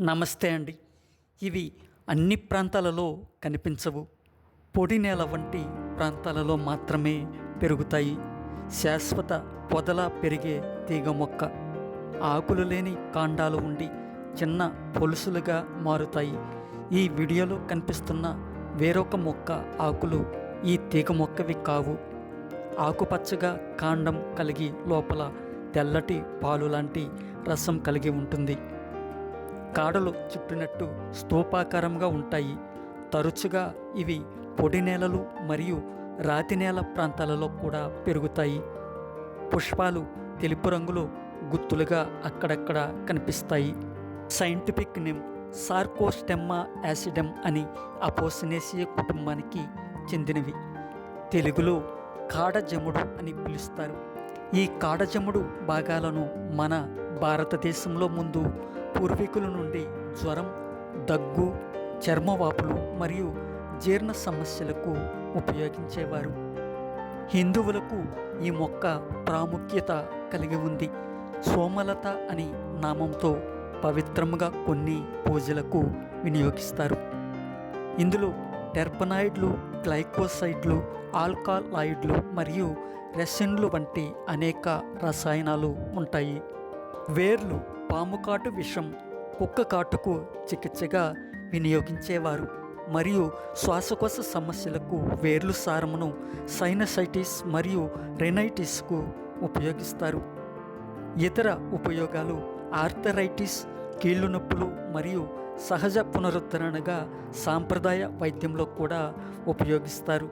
నమస్తే అండి. ఇవి అన్ని ప్రాంతాలలో కనిపించవు. పొడి నేల వంటి ప్రాంతాలలో మాత్రమే పెరుగుతాయి. శాశ్వత పొదలా పెరిగే తీగ మొక్క. ఆకులు లేని కాండాలు ఉండి చిన్న పొలుసులుగా మారుతాయి. ఈ వీడియోలో కనిపిస్తున్న వేరొక మొక్క ఆకులు ఈ తీగ మొక్కవి కావు. ఆకుపచ్చగా కాండం కలిగి లోపల తెల్లటి పాలు లాంటి రసం కలిగి ఉంటుంది. కాడలు చుట్టినట్టు స్తూపాకారంగా ఉంటాయి. తరచుగా ఇవి పొడి నేలలు మరియు రాతి నేల ప్రాంతాలలో కూడా పెరుగుతాయి. పుష్పాలు తెలుపు రంగులో గుత్తులుగా అక్కడక్కడ కనిపిస్తాయి. సైంటిఫిక్ నేమ్ సార్కోస్టెమ్మా యాసిడమ్ అని అపోసినేసియ కుటుంబానికి చెందినవి. తెలుగులో కాడజముడు అని పిలుస్తారు. ఈ కాడజముడు భాగాలను మన భారతదేశంలో ముందు పూర్వీకుల నుండి జ్వరం దగ్గు చర్మవాపులు మరియు జీర్ణ సమస్యలకు ఉపయోగించేవారు. హిందువులకు ఈ మొక్క ప్రాముఖ్యత కలిగి ఉంది. సోమలత అని నామంతో పవిత్రముగా కొన్ని పూజలకు వినియోగిస్తారు. ఇందులో టెర్పనాయిడ్లు గ్లైకోసైడ్లు ఆల్కాలాయిడ్లు మరియు రెసిన్లు వంటి అనేక రసాయనాలు ఉంటాయి. వేర్లు పాము కాటు విషం కుక్క కాటుకు చికిత్సగా వినియోగించేవారు మరియు శ్వాసకోశ సమస్యలకు వేర్లు సారమును సైనసైటిస్ మరియు రెనైటిస్కు ఉపయోగిస్తారు. ఇతర ఉపయోగాలు ఆర్థరైటిస్ కీళ్ళు నొప్పులు మరియు సహజ పునరుద్ధరణగా సాంప్రదాయ వైద్యంలో కూడా ఉపయోగిస్తారు.